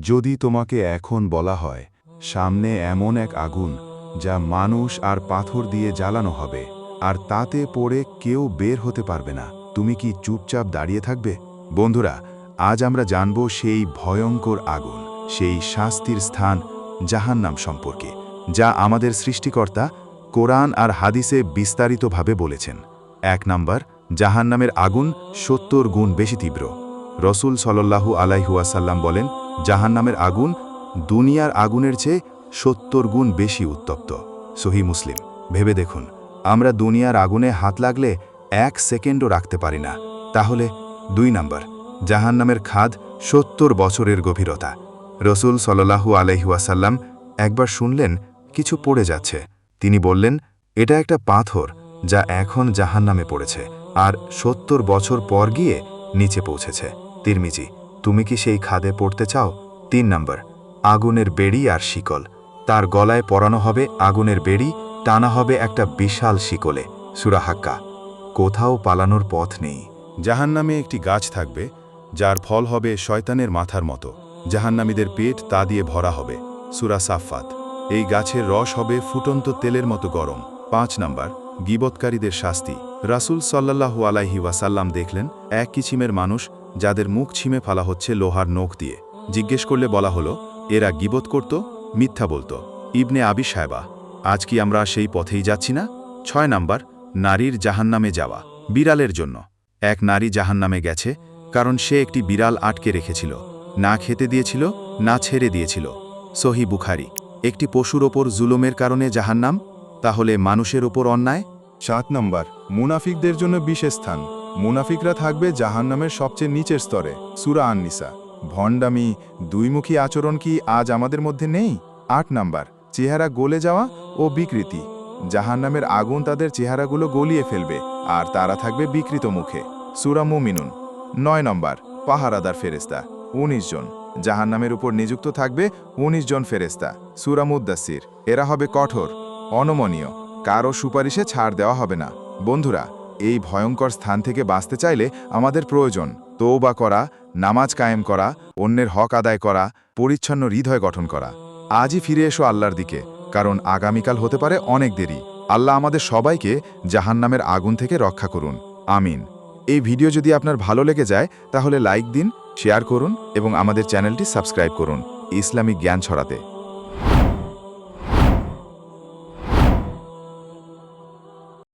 যদি তোমাকে এখন বলা হয়, সামনে এমন এক আগুন, যা মানুষ আর পাথর দিয়ে জ্বালানো হবে, আর তাতে পড়ে কেউ বের হতে পারবে না, তুমি কি চুপচাপ দাঁড়িয়ে থাকবে? বন্ধুরা, আজ আমরা জানব সেই ভয়ঙ্কর আগুন, সেই শাস্তির স্থান জাহান্নাম সম্পর্কে, যা আমাদের সৃষ্টিকর্তা কোরআন আর হাদিসে বিস্তারিতভাবে বলেছেন। এক নাম্বার, জাহান্নামের আগুন সত্তর গুণ বেশি তীব্র। রসুল সলল্লাহু আলাইহুয়াসাল্লাম বলেন, জাহান্নামের আগুন দুনিয়ার আগুনের চেয়ে সত্তর গুণ বেশি উত্তপ্ত। সহি মুসলিম। ভেবে দেখুন, আমরা দুনিয়ার আগুনে হাত লাগলে এক সেকেন্ডও রাখতে পারি না। তাহলে দুই নাম্বার, জাহান্নামের খাদ সত্তর বছরের গভীরতা। রসুল সলল্লাহু আলহিউসাল্লাম একবার শুনলেন, কিছু পড়ে যাচ্ছে। তিনি বললেন, এটা একটা পাথর যা এখন জাহান্নামে পড়েছে, আর সত্তর বছর পর গিয়ে নিচে পৌঁছেছে। তিরমিজি, তুমি কি সেই খাদে পড়তে চাও? তিন নম্বর, আগুনের বেড়ি আর শিকল। তার গলায় পরানো হবে আগুনের বেড়ি, টানা হবে একটা বিশাল শিকলে। সুরাহাক্কা কোথাও পালানোর পথ নেই। জাহান্নামে একটি গাছ থাকবে, যার ফল হবে শয়তানের মাথার মতো। জাহান্নামীদের পেট তা দিয়ে ভরা হবে। সুরা সাফাত এই গাছের রস হবে ফুটন্ত তেলের মতো গরম। পাঁচ নাম্বার, গিবৎকারীদের শাস্তি। রাসুল সাল্লাহু আলাইহি ওয়াসাল্লাম দেখলেন, এক কিছিমের মানুষ যাদের মুখ ছিমে ফেলা হচ্ছে লোহার নখ দিয়ে। জিজ্ঞেস করলে বলা হলো, এরা গিবত করত, মিথ্যা বলতো। ইবনে আবি সাহেবা আজ কি আমরা সেই পথেই যাচ্ছি না? ছয় নাম্বার, নারীর জাহান্নামে যাওয়া, বিড়ালের জন্য। এক নারী জাহান্নামে গেছে, কারণ সে একটি বিড়াল আটকে রেখেছিল। না খেতে দিয়েছিল, না ছেড়ে দিয়েছিল। সহি বুখারি, একটি পশুর ওপর জুলুমের কারণে জাহান্নাম? তাহলে মানুষের ওপর অন্যায়? সাত নম্বর, মুনাফিকদের জন্য বিশেষ স্থান। মুনাফিকরা থাকবে জাহান্নামের সবচেয়ে নিচের স্তরে, সুরা আননিসা। ভণ্ডামি, দুইমুখী আচরণ কি আজ আমাদের মধ্যে নেই? আট নাম্বার, চেহারা গলে যাওয়া ও বিকৃতি। জাহান্নামের আগুন তাদের চেহারাগুলো গলিয়ে ফেলবে, আর তারা থাকবে বিকৃত মুখে। সুরা মুমিনুন। নয় নম্বর, পাহারাদার ফেরেস্তা উনিশ জন। জাহান্নামের উপর নিযুক্ত থাকবে উনিশ জন ফেরেস্তা সুরা মুদাসির এরা হবে কঠোর, অনমনীয়। কারও সুপারিশে ছাড় দেওয়া হবে না। বন্ধুরা এই ভয়ঙ্কর স্থান থেকে বাঁচতে চাইলে আমাদের প্রয়োজন তৌবা করা, নামাজ কায়েম করা, অন্যের হক আদায় করা, পরিচ্ছন্ন হৃদয় গঠন করা। আজই ফিরে এসো আল্লাহর দিকে, কারণ আগামীকাল হতে পারে অনেক দেরি। আল্লাহ আমাদের সবাইকে জাহান্নামের আগুন থেকে রক্ষা করুন। আমিন। এই ভিডিও যদি আপনার ভালো লেগে যায়, তাহলে লাইক দিন, শেয়ার করুন এবং আমাদের চ্যানেলটি সাবস্ক্রাইব করুন। ইসলামিক জ্ঞান ছড়াতে।